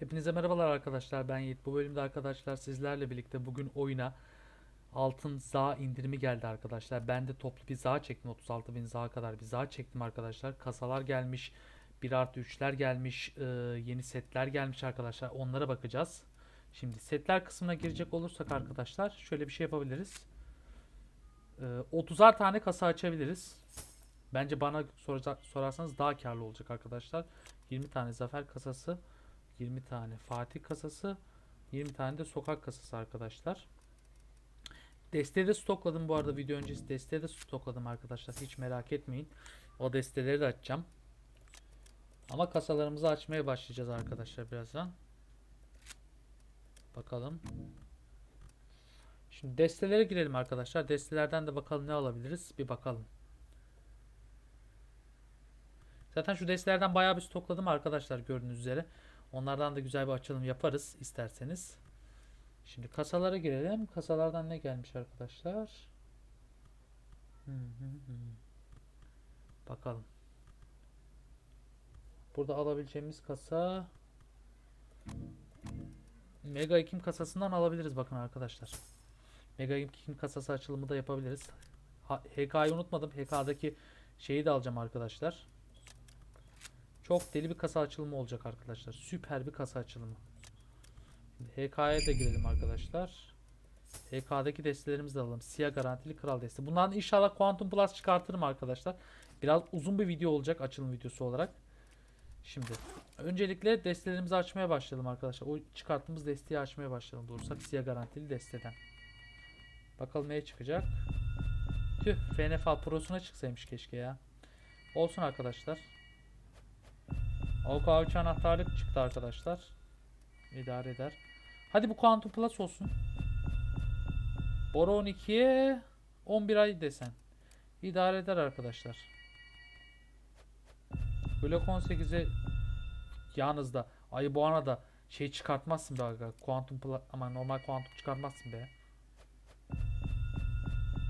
Hepinize merhabalar arkadaşlar ben Yiğit. Bu bölümde arkadaşlar sizlerle birlikte bugün oyuna altın za indirimi geldi arkadaşlar. Ben de toplu bir za çektim 36 bin za kadar bir za çektim arkadaşlar. Kasalar gelmiş 1 artı 3'ler gelmiş e, yeni setler gelmiş arkadaşlar onlara bakacağız. Şimdi setler kısmına girecek olursak arkadaşlar şöyle bir şey yapabiliriz. E, 30'ar tane kasa açabiliriz. Bence bana sorarsanız daha karlı olacak arkadaşlar. 20 tane zafer kasası 20 tane Fatih kasası, 20 tane de sokak kasası arkadaşlar. Desteği de stokladım bu arada video öncesi desteği de stokladım arkadaşlar. Hiç merak etmeyin. O desteleri de açacağım. Ama kasalarımızı açmaya başlayacağız arkadaşlar birazdan. Bakalım. Şimdi destelere girelim arkadaşlar. Destelerden de bakalım ne alabiliriz. Bir bakalım. Zaten şu destelerden bayağı bir stokladım arkadaşlar gördüğünüz üzere. Onlardan da güzel bir açılım yaparız isterseniz. Şimdi kasalara girelim. Kasalardan ne gelmiş arkadaşlar? Bakalım. Burada alabileceğimiz kasa Mega Ekim kasasından alabiliriz bakın arkadaşlar. Mega Ekim kasası açılımı da yapabiliriz. HK'yı unutmadım. HK'daki şeyi de alacağım arkadaşlar. Çok deli bir kasa açılımı olacak arkadaşlar. Süper bir kasa açılımı. Şimdi HK'ya da girelim arkadaşlar. HK'daki destelerimizi de alalım. Siyah garantili kral deste. Bundan inşallah Quantum Plus çıkartırım arkadaşlar. Biraz uzun bir video olacak açılım videosu olarak. Şimdi öncelikle destelerimizi açmaya başlayalım arkadaşlar. O çıkarttığımız desteği açmaya başlayalım. Doğrusak siyah garantili desteden. Bakalım neye çıkacak. Tüh FNFA Pro'suna çıksaymış keşke ya. Olsun arkadaşlar. Avuk avuç anahtarlık çıktı arkadaşlar. İdare eder. Hadi bu Quantum Plus olsun. Bora 12'ye 11 ay desen. İdare eder arkadaşlar. Blok 18'e yalnız da ayı bu ana da şey çıkartmazsın be aga. Quantum Plus ama normal Quantum çıkartmazsın be.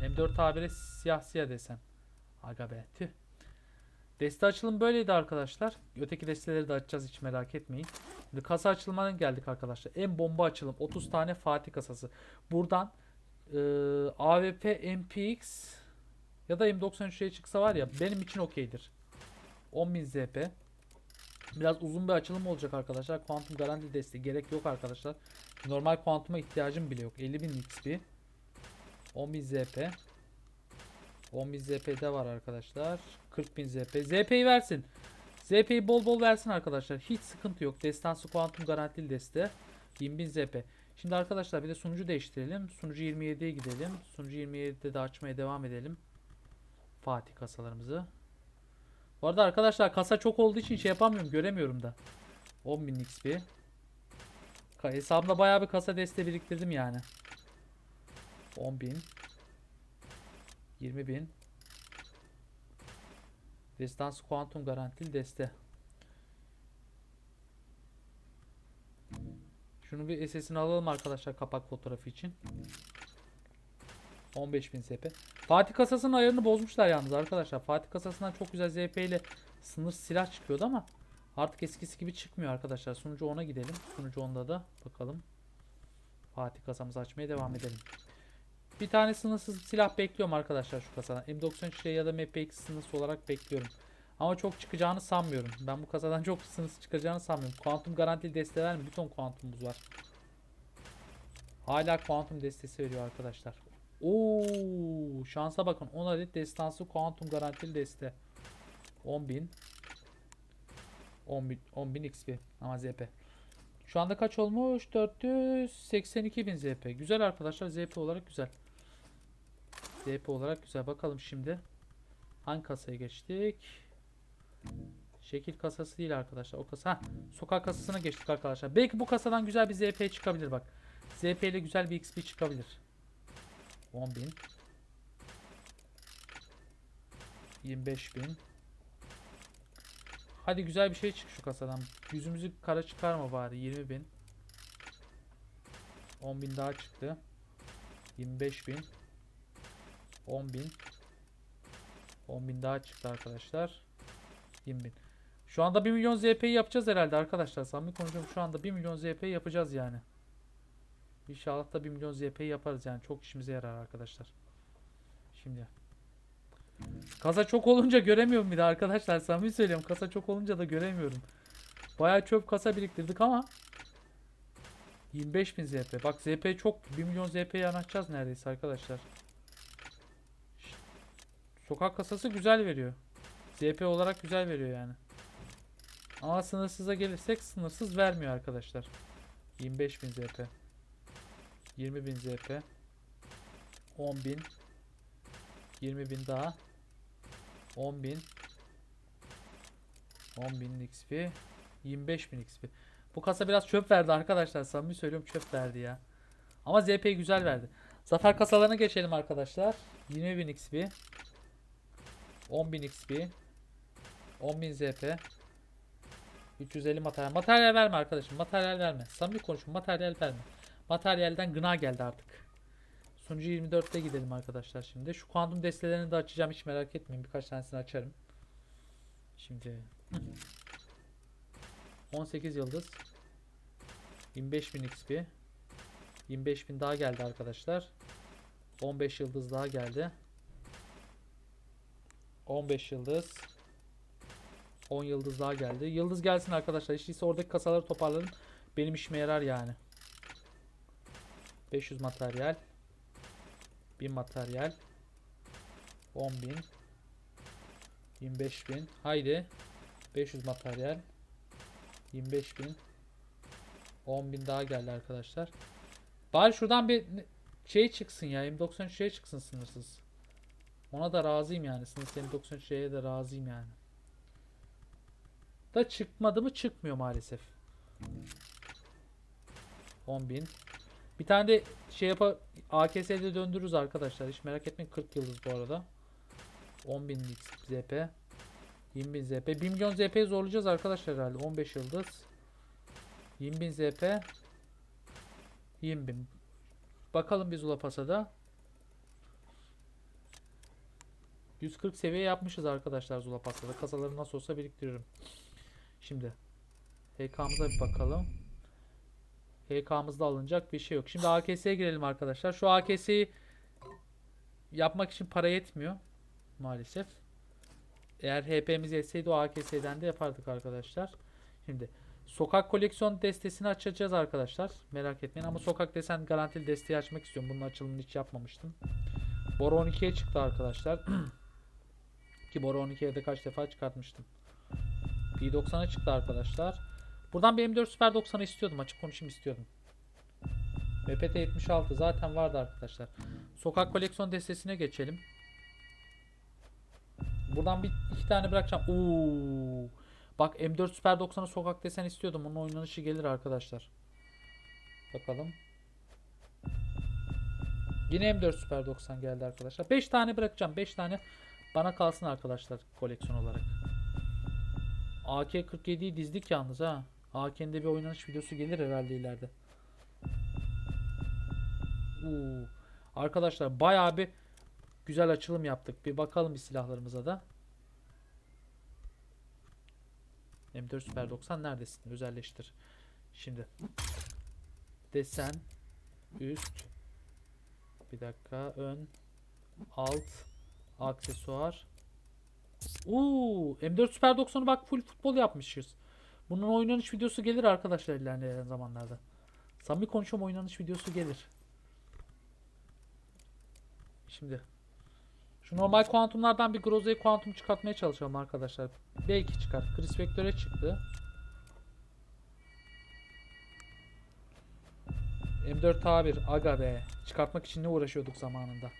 M4 tabiri siyah siyah desen. Aga be tüh. Deste açılım böyleydi arkadaşlar. Öteki desteleri de açacağız hiç merak etmeyin. Şimdi kasa açılımına geldik arkadaşlar. En bomba açılım 30 tane Fatih kasası. Buradan e, AWP MPX ya da M93'e çıksa var ya benim için okeydir. 10.000 ZP. Biraz uzun bir açılım olacak arkadaşlar. Quantum garanti desteği gerek yok arkadaşlar. Normal Quantum'a ihtiyacım bile yok. 50.000 XP. 10.000 ZP. 10.000 ZP'de var arkadaşlar. 40.000 ZP. ZP'yi versin. ZP'yi bol bol versin arkadaşlar. Hiç sıkıntı yok. Destansı kuantum garantili deste. 20.000 ZP. Şimdi arkadaşlar bir de sunucu değiştirelim. Sunucu 27'ye gidelim. Sunucu 27'de de açmaya devam edelim. Fatih kasalarımızı. Bu arada arkadaşlar kasa çok olduğu için şey yapamıyorum. Göremiyorum da. 10.000 XP. Hesabımda bayağı bir kasa deste biriktirdim yani. 10.000 20.000 Destans kuantum garantili deste. Şunu bir SS'ini alalım arkadaşlar kapak fotoğrafı için. 15.000 ZP. Fatih kasasının ayarını bozmuşlar yalnız arkadaşlar. Fatih kasasından çok güzel ZP ile sınır silah çıkıyordu ama artık eskisi gibi çıkmıyor arkadaşlar. Sunucu 10'a gidelim. Sunucu 10'da da bakalım. Fatih kasamızı açmaya devam edelim. Bir tane sınırsız silah bekliyorum arkadaşlar şu kasadan. M93 ya da MPX sınırsız olarak bekliyorum. Ama çok çıkacağını sanmıyorum. Ben bu kasadan çok sınırsız çıkacağını sanmıyorum. Kuantum garantili desteler mi? Bütün kuantumumuz var. Hala kuantum destesi veriyor arkadaşlar. Oo, şansa bakın. 10 adet destansı kuantum garantili deste. 10.000 10.000 10.000 XP ama ZP. Şu anda kaç olmuş? 482.000 ZP. Güzel arkadaşlar. ZP olarak güzel. ZP olarak güzel. Bakalım şimdi. Hangi kasaya geçtik? Şekil kasası değil arkadaşlar. O kasa. Heh, sokak kasasına geçtik arkadaşlar. Belki bu kasadan güzel bir ZP çıkabilir bak. ZP ile güzel bir XP çıkabilir. 10.000 25.000 Hadi güzel bir şey çık şu kasadan. Yüzümüzü kara çıkarma bari. 20.000 10.000 daha çıktı. 25.000 10.000 10.000 daha çıktı arkadaşlar. 20.000 Şu anda 1 milyon ZP'yi yapacağız herhalde arkadaşlar. Samimi konuşuyorum şu anda 1 milyon ZP yapacağız yani. İnşallah da 1 milyon ZP'yi yaparız yani. Çok işimize yarar arkadaşlar. Şimdi. Kasa çok olunca göremiyorum bir de arkadaşlar. Samimi söylüyorum. Kasa çok olunca da göremiyorum. Bayağı çöp kasa biriktirdik ama 25.000 ZP. Bak ZP çok 1 milyon ZP'yi anlatacağız neredeyse arkadaşlar. Sokak kasası güzel veriyor. ZP olarak güzel veriyor yani. Ama sınırsıza gelirsek sınırsız vermiyor arkadaşlar. 25.000 ZP. 20.000 ZP. 10.000 20.000 daha. 10.000 10.000 XP 25.000 XP. Bu kasa biraz çöp verdi arkadaşlar. Samimi söylüyorum çöp verdi ya. Ama ZP güzel verdi. Zafer kasalarına geçelim arkadaşlar. 20.000 XP 10.000 XP 10.000 ZP 350 materyal. Materyal verme arkadaşım. Materyal verme. Samimi konuşun. Materyal verme. Materyalden gına geldi artık. Sunucu 24'te gidelim arkadaşlar şimdi. Şu kuantum destelerini de açacağım. Hiç merak etmeyin. Birkaç tanesini açarım. Şimdi 18 yıldız 25.000 XP 25.000 daha geldi arkadaşlar. 15 yıldız daha geldi. 15 yıldız 10 yıldız daha geldi. Yıldız gelsin arkadaşlar. Hiç değilse oradaki kasaları toparlarım. Benim işime yarar yani. 500 materyal. 1000 materyal. 10.000 25.000 Haydi 500 materyal 25.000 10.000 daha geldi arkadaşlar. Bari şuradan bir şey çıksın ya. M93 şey çıksın sınırsız. Ona da razıyım yani. Sınırsız M93 şeye de razıyım yani. Da çıkmadı mı çıkmıyor maalesef. 10.000 Bir tane de şey yapa AKS'de döndürürüz arkadaşlar. Hiç merak etmeyin 40 yıldız bu arada. 10.000 ZP 20.000 ZP 1 milyon ZP zorlayacağız arkadaşlar herhalde 15 yıldız 20.000 ZP 20.000 Bakalım biz Zulapasa'da 140 seviye yapmışız arkadaşlar Zulapasa'da kasaları nasıl olsa biriktiririm Şimdi HK'mıza bir bakalım HK'mızda alınacak bir şey yok Şimdi AKS'ye girelim arkadaşlar Şu AKS'yi yapmak için para yetmiyor maalesef. Eğer HP'miz yetseydi o AKS'den de yapardık arkadaşlar. Şimdi sokak koleksiyon destesini açacağız arkadaşlar. Merak etmeyin ama sokak desen garantili desteği açmak istiyorum. Bunun açılımını hiç yapmamıştım. Bora 12'ye çıktı arkadaşlar. Ki Bora 12'ye de kaç defa çıkartmıştım. P90'a çıktı arkadaşlar. Buradan bir M4 Super 90'ı istiyordum. Açık konuşayım istiyordum. MPT 76 zaten vardı arkadaşlar. Sokak koleksiyon destesine geçelim. Buradan bir iki tane bırakacağım. Oo. Bak M4 Super 90'ı sokak desen istiyordum. Onun oynanışı gelir arkadaşlar. Bakalım. Yine M4 Super 90 geldi arkadaşlar. 5 tane bırakacağım. 5 tane bana kalsın arkadaşlar koleksiyon olarak. AK-47'yi dizdik yalnız ha. AK'nin de bir oynanış videosu gelir herhalde ileride. Oo. Arkadaşlar bayağı bir güzel açılım yaptık. Bir bakalım bir silahlarımıza da. M4 Super 90 neredesin? Özelleştir. Şimdi. Desen. Üst. Bir dakika. Ön. Alt. Aksesuar. Oo, M4 Super 90'ı bak full futbol yapmışız. Bunun oynanış videosu gelir arkadaşlar ilerleyen zamanlarda. Samimi konuşuyorum oynanış videosu gelir. Şimdi şu normal kuantumlardan bir Groza'yı kuantum çıkartmaya çalışalım arkadaşlar. Belki çıkar. Chris Vector'e çıktı. M4A1 aga be. Çıkartmak için ne uğraşıyorduk zamanında.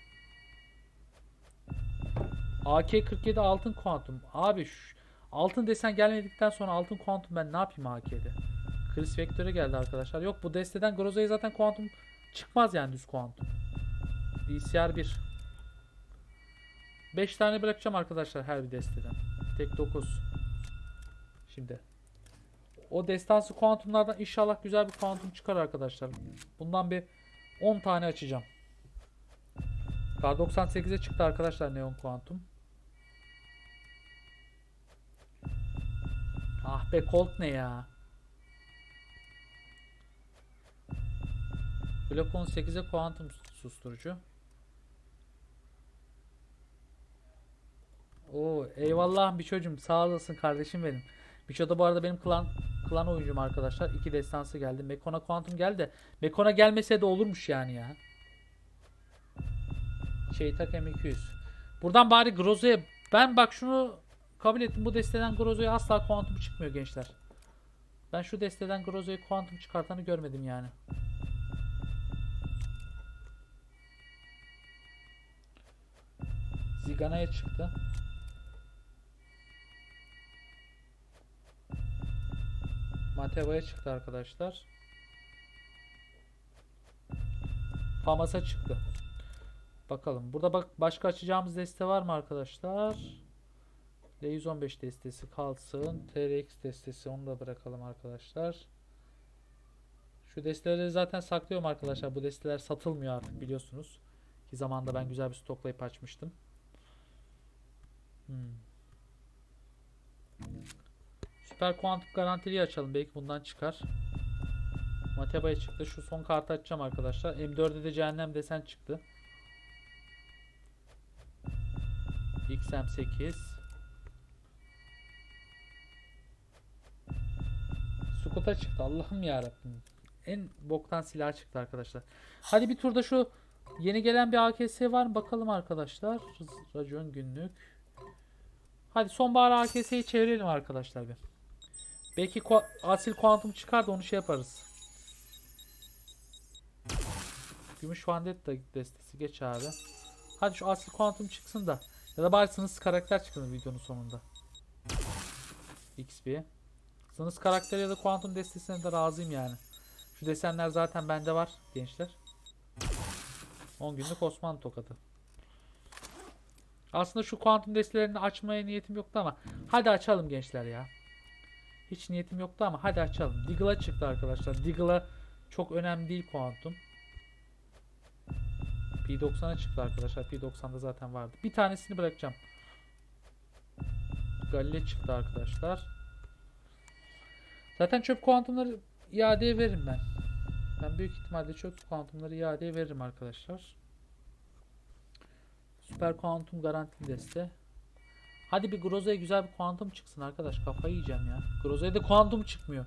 AK-47 altın kuantum. Abi şu altın desen gelmedikten sonra altın kuantum ben ne yapayım AK'de? Chris Vector'e geldi arkadaşlar. Yok bu desteden Groza'ya zaten kuantum çıkmaz yani düz kuantum. DCR 1. 5 tane bırakacağım arkadaşlar her bir desteden. Tek 9. Şimdi. O destansı kuantumlardan inşallah güzel bir kuantum çıkar arkadaşlar. Bundan bir 10 tane açacağım. K98'e çıktı arkadaşlar neon kuantum. Ah be Colt ne ya? Glock 18'e kuantum susturucu. Oo eyvallah bir çocuğum sağ olasın kardeşim benim. Biço da bu arada benim klan klan oyuncum arkadaşlar. İki destansı geldi. Mekona kuantum geldi. de Mekona gelmese de olurmuş yani ya. Şey tak M200. Buradan bari Grozo'ya ben bak şunu kabul ettim. Bu desteden Grozo'ya asla kuantum çıkmıyor gençler. Ben şu desteden Grozo'ya kuantum çıkartanı görmedim yani. Zigana'ya çıktı. Mateva'ya çıktı arkadaşlar. Famas'a çıktı. Bakalım. Burada bak başka açacağımız deste var mı arkadaşlar? L115 destesi kalsın. TRX destesi onu da bırakalım arkadaşlar. Şu desteleri zaten saklıyorum arkadaşlar. Bu desteler satılmıyor artık biliyorsunuz. Ki zamanda ben güzel bir stoklayıp açmıştım. Hmm. Süper kuantum garantiliyi açalım. Belki bundan çıkar. Mateba'ya çıktı. Şu son kartı açacağım arkadaşlar. M4'e de cehennem desen çıktı. XM8 Sukut'a çıktı. Allah'ım yarabbim. En boktan silah çıktı arkadaşlar. Hadi bir turda şu yeni gelen bir AKS var mı bakalım arkadaşlar. Racon günlük. Hadi sonbahar AKS'yi çevirelim arkadaşlar bir. Belki ku- asil kuantum çıkar da onu şey yaparız. Gümüş Vandetta destesi geç abi. Hadi şu asil kuantum çıksın da. Ya da bari karakter çıksın videonun sonunda. XP. Sınırsız karakter ya da kuantum destesine de razıyım yani. Şu desenler zaten bende var gençler. 10 günlük Osmanlı tokadı. Aslında şu kuantum destelerini açmaya niyetim yoktu ama hadi açalım gençler ya. Hiç niyetim yoktu ama hadi açalım. Diggle'a çıktı arkadaşlar. Diggle'a çok önemli değil kuantum. P90'a çıktı arkadaşlar. P90'da zaten vardı. Bir tanesini bırakacağım. Galle çıktı arkadaşlar. Zaten çöp kuantumları iadeye veririm ben. Ben büyük ihtimalle çöp kuantumları iadeye veririm arkadaşlar. Süper kuantum garantili deste. Hadi bir Groza'ya güzel bir kuantum çıksın arkadaş. Kafayı yiyeceğim ya. Groza'ya da kuantum çıkmıyor.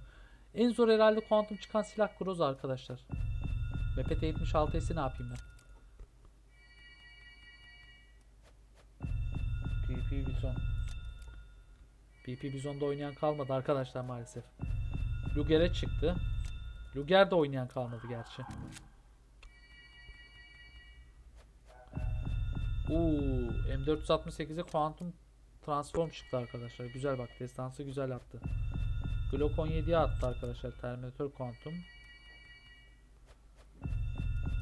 En zor herhalde kuantum çıkan silah Groza arkadaşlar. MPT 76'sı ne yapayım ben? PP Bison. PP Bison'da oynayan kalmadı arkadaşlar maalesef. Luger'e çıktı. Luger'de oynayan kalmadı gerçi. Uuu M468'e Quantum Transform çıktı arkadaşlar. Güzel bak destansı güzel attı. Glock 17'ye attı arkadaşlar Terminator Quantum.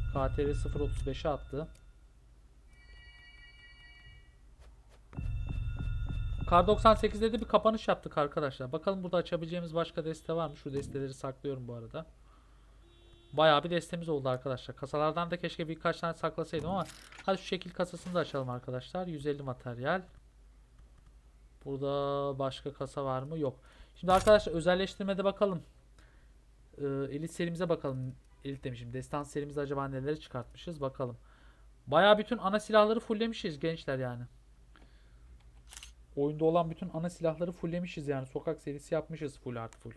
KTR 035'e attı. Kar 98'de de bir kapanış yaptık arkadaşlar. Bakalım burada açabileceğimiz başka deste var mı? Şu desteleri saklıyorum bu arada. Bayağı bir destemiz oldu arkadaşlar. Kasalardan da keşke birkaç tane saklasaydım ama hadi şu şekil kasasını da açalım arkadaşlar. 150 materyal. Burada başka kasa var mı? Yok. Şimdi arkadaşlar özelleştirmede bakalım. Ee, elit serimize bakalım. Elit demişim. Destan serimizde acaba neleri çıkartmışız bakalım. Bayağı bütün ana silahları fulllemişiz gençler yani. Oyunda olan bütün ana silahları fulllemişiz yani. Sokak serisi yapmışız full artı full.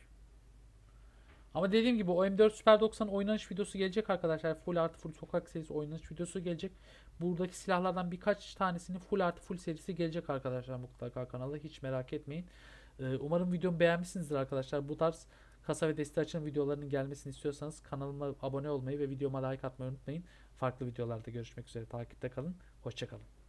Ama dediğim gibi o M4 Super 90 oynanış videosu gelecek arkadaşlar. Full artı full sokak serisi oynanış videosu gelecek. Buradaki silahlardan birkaç tanesinin full artı full serisi gelecek arkadaşlar mutlaka kanala. Hiç merak etmeyin. Ee, umarım videomu beğenmişsinizdir arkadaşlar. Bu tarz kasa ve deste açılım videolarının gelmesini istiyorsanız kanalıma abone olmayı ve videoma like atmayı unutmayın. Farklı videolarda görüşmek üzere. Takipte kalın. Hoşçakalın.